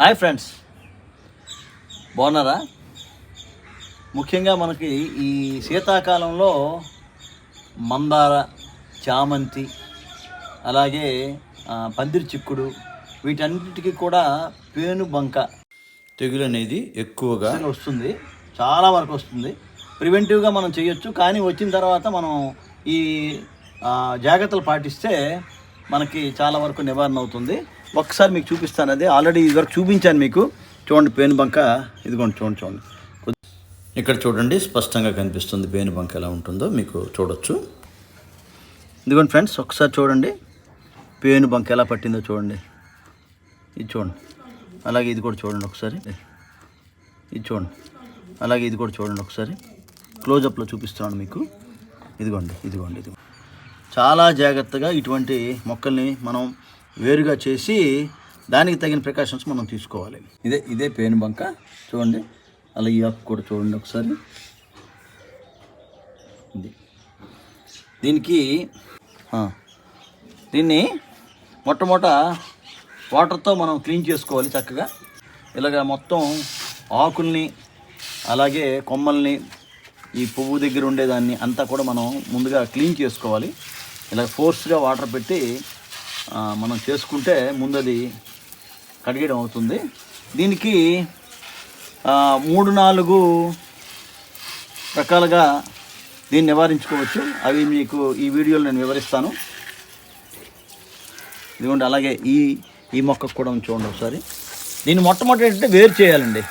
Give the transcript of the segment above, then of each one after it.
Hi friends. బాగున్నారా? ముఖ్యంగా మనకి ఈ శీతాకాలంలో మందార చామంతి అలాగే పందిరి చిక్కుడు వీటన్నిటికీ కూడా పేను బంక తెగులు అనేది ఎక్కువగా వస్తుంది చాలా వరకు వస్తుంది. ప్రివెంటివ్గా మనం చేయొచ్చు కానీ వచ్చిన తర్వాత మనం ఈ జాగ్రత్తలు పాటిస్తే మనకి చాలా వరకు నివారణ అవుతుంది. ఒకసారి మీకు చూపిస్తాను అది. ఆల్రెడీ ఇదివరకు చూపించాను మీకు. చూడండి పేను బంక. ఇదిగోండి చూడండి చూడండి. ఇక్కడ చూడండి స్పష్టంగా కనిపిస్తుంది పేను బంక ఎలా ఉంటుందో. మీకు చూడొచ్చు. ఇదిగోండి ఫ్రెండ్స్ ఒకసారి చూడండి. పేను బంక ఎలా పట్టిందో చూడండి. ఇది చూడండి. అలాగే ఇది కూడా చూడండి ఒకసారి. ఇది చూడండి. అలాగే ఇది కూడా చూడండి ఒకసారి. క్లోజప్లో చూపిస్తున్నాను మీకు. ఇదిగోండి ఇదిగోండి ఇది చాలా జాగ్రత్తగా ఇటువంటి మొక్కల్ని మనం వేరుగా చేసి దానికి తగిన ప్రికాషన్స్ మనం తీసుకోవాలి. ఇదే ఇదే పేను బంక. చూడండి. అలా ఈ ఆకు కూడా చూడండి ఒకసారి. ఇది. దీనికి దీన్ని మొట్టమొదట వాటర్తో మనం క్లీన్ చేసుకోవాలి చక్కగా. ఇలాగ మొత్తం ఆకుల్ని అలాగే కొమ్మల్ని ఈ పువ్వు దగ్గర ఉండేదాన్ని అంతా కూడా మనం ముందుగా క్లీన్ చేసుకోవాలి. ఇలా ఫోర్స్గా వాటర్ పెట్టి మనం చేసుకుంటే ముందది కడిగడం అవుతుంది. దీనికి మూడు నాలుగు రకాలుగా దీన్ని నివారించుకోవచ్చు. అవి మీకు ఈ వీడియోలో నేను వివరిస్తాను. ఇదిగోండి అలాగే ఈ ఈ మొక్కకు కూడా చూడండి ఒకసారి. దీన్ని మొట్టమొదటి ఏంటంటే వేరు చేయాలండి.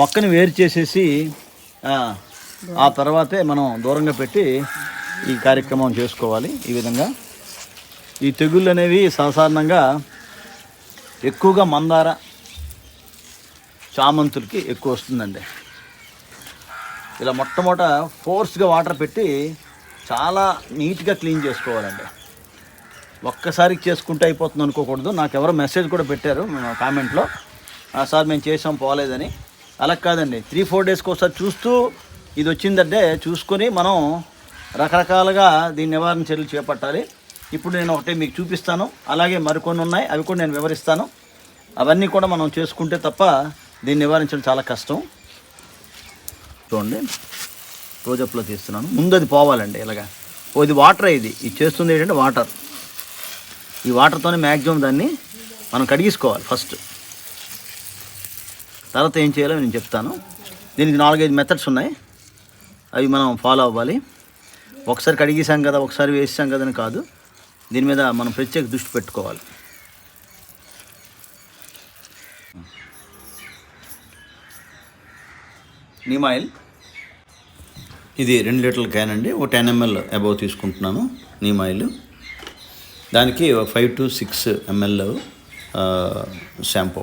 మొక్కని వేరు చేసేసి ఆ తర్వాతే మనం దూరంగా పెట్టి ఈ కార్యక్రమం చేసుకోవాలి ఈ విధంగా. ఈ తెగుళ్ళు అనేవి సాధారణంగా ఎక్కువగా మందార చామంతులకి ఎక్కువ వస్తుందండి. ఇలా మొట్టమొదట ఫోర్స్గా వాటర్ పెట్టి చాలా నీట్గా క్లీన్ చేసుకోవాలండి. ఒక్కసారి చేసుకుంటే అయిపోతుంది అనుకోకూడదు. నాకు ఎవరో మెసేజ్ కూడా పెట్టారు కామెంట్లో. "ఆ, సార్ మేము చేసాం పోలేదని. అలా కాదండి. త్రీ ఫోర్ డేస్కి ఒకసారి చూస్తూ ఇది వచ్చిందంటే చూసుకొని మనం రకరకాలుగా దీని నివారణ చర్యలు చేపట్టాలి. ఇప్పుడు నేను ఒకటే మీకు చూపిస్తాను. అలాగే మరికొన్ని ఉన్నాయి. అవి కూడా నేను వివరిస్తాను. అవన్నీ కూడా మనం చేసుకుంటే తప్ప దీన్ని నివారించడం చాలా కష్టం. చూడండి. రోజప్లో తీస్తున్నాను. ముందు అది పోవాలండి ఇలాగా. ఓ ఇది వాటర్ ఇది. ఇది చేస్తుంది ఏంటంటే వాటర్. ఈ వాటర్తోనే మ్యాక్సిమం దాన్ని మనం కడిగేసుకోవాలి ఫస్ట్. తర్వాత ఏం చేయాలో నేను చెప్తాను. దీనికి నాలుగైదు మెథడ్స్ ఉన్నాయి. అవి మనం ఫాలో అవ్వాలి. ఒకసారి కడిగేసాం కదా ఒకసారి వేసాం కదా అని కాదు. దీని మీద మనం ప్రత్యేక దృష్టి పెట్టుకోవాలి. నీమ్ ఆయిల్ ఇది రెండు లీటర్ల క్యాన్ అండి. ఒక టెన్ ఎంఎల్ అబౌవ్ తీసుకుంటున్నాను నీమ్ ఆయిల్ దానికి ఒక five to six ML shampoo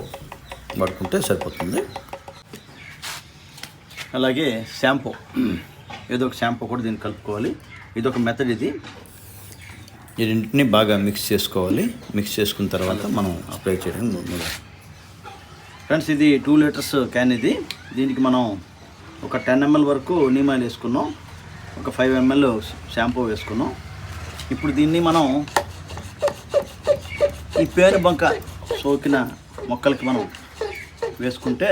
పడుకుంటే సరిపోతుంది. అలాగే షాంపూ. ఏదో ఒక షాంపూ కూడా దీన్ని కలుపుకోవాలి. ఇది ఒక మెథడ్ ఇది. ఈ రెంటిని బాగా మిక్స్ చేసుకోవాలి. మిక్స్ చేసుకున్న తర్వాత మనం అప్లై చేయడం ఫ్రెండ్స్ ఇది టూ లీటర్స్ క్యాన్ ఇది. దీనికి మనం ఒక టెన్ ఎంఎల్ వరకు నీమ్ ఆయిల్ వేసుకున్నాం. ఒక ఫైవ్ ఎంఎల్ షాంపూ వేసుకున్నాం. ఇప్పుడు దీన్ని మనం ఈ పేరు బంక సోకిన మొక్కలకి మనం వేసుకుంటే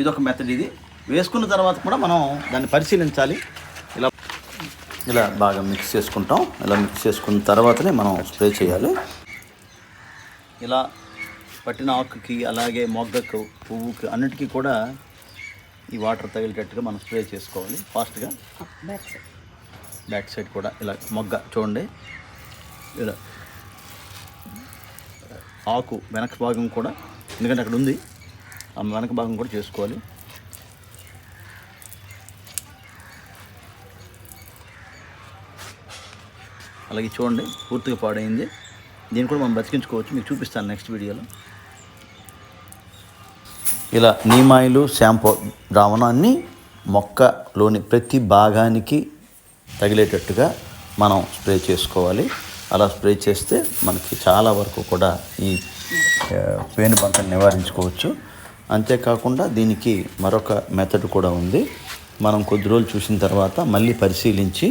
ఇది ఒక మెథడ్ ఇది. వేసుకున్న తర్వాత కూడా మనం దాన్ని పరిశీలించాలి. ఇలా బాగా మిక్స్ చేసుకుంటాం. ఇలా మిక్స్ చేసుకున్న తర్వాతనే మనం స్ప్రే చేయాలి. ఇలా పట్టిన ఆకుకి అలాగే మొగ్గకు పువ్వుకి అన్నిటికీ కూడా ఈ వాటర్ తగిలేటట్టుగా మనం స్ప్రే చేసుకోవాలి. ఫాస్ట్గా బ్యాక్ సైడ్ కూడా ఇలా మొగ్గ చూడండి. ఇలా ఆకు వెనక భాగం కూడా ఎందుకంటే అక్కడ ఉంది ఆ వెనక భాగం కూడా చేసుకోవాలి. అలాగే చూడండి పూర్తిగా పాడైంది. దీన్ని కూడా మనం బ్రతికించుకోవచ్చు. మీకు చూపిస్తాను నెక్స్ట్ వీడియోలో. ఇలా నీమాయిలు షాంపూ ద్రావణాన్ని మొక్కలోని ప్రతి భాగానికి తగిలేటట్టుగా మనం స్ప్రే చేసుకోవాలి. అలా స్ప్రే చేస్తే మనకి చాలా వరకు కూడా ఈ పేను బంకను నివారించుకోవచ్చు. అంతేకాకుండా దీనికి మరొక మెథడ్ కూడా ఉంది. మనం కొద్ది రోజులు చూసిన తర్వాత మళ్ళీ పరిశీలించి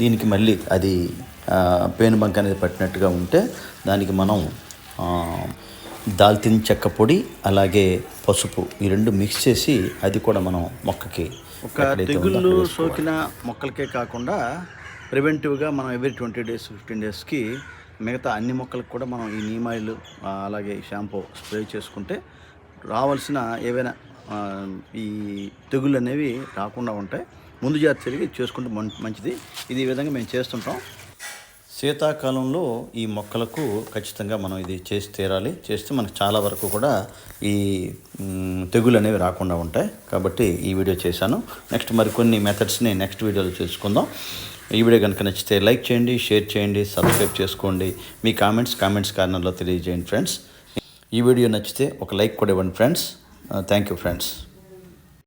దీనికి మళ్ళీ అది పేను బంక అనేది పట్టినట్టుగా ఉంటే దానికి మనం దాల్చిన చెక్క పొడి అలాగే పసుపు ఈ రెండు మిక్స్ చేసి అది కూడా మనం మొక్కకి ఒక తెగుళ్ళు. సోకిన మొక్కలకే కాకుండా ప్రివెంటివ్గా మనం ఎవ్రీ ట్వంటీ డేస్ ఫిఫ్టీన్ డేస్కి మిగతా అన్ని మొక్కలకు కూడా మనం ఈ నీమ్ ఆయిల్ ఆ, అలాగే ఈ షాంపూ స్ప్రే చేసుకుంటే రావాల్సిన ఏవైనా ఈ తెగుళ్ళు అనేవి రాకుండా ఉంటాయి. ముందు జాగ్రత్త తిరిగి చేసుకుంటే మంచిది. ఇది ఈ విధంగా మేము చేస్తుంటాం. శీతాకాలంలో ఈ మొక్కలకు ఖచ్చితంగా మనం ఇది చేసి తీరాలి. చేస్తే మనకు చాలా వరకు కూడా ఈ తెగులు అనేవి రాకుండా ఉంటాయి. కాబట్టి ఈ వీడియో చేశాను. నెక్స్ట్ మరికొన్ని మెథడ్స్ని నెక్స్ట్ వీడియోలో తెలుసుకుందాం. ఈ వీడియో కనుక నచ్చితే లైక్ చేయండి షేర్ చేయండి సబ్స్క్రైబ్ చేసుకోండి. మీ కామెంట్స్ కామెంట్స్ కార్నర్లో తెలియజేయండి ఫ్రెండ్స్. ఈ వీడియో నచ్చితే ఒక లైక్ కూడా ఇవ్వండి ఫ్రెండ్స్. Thank you friends.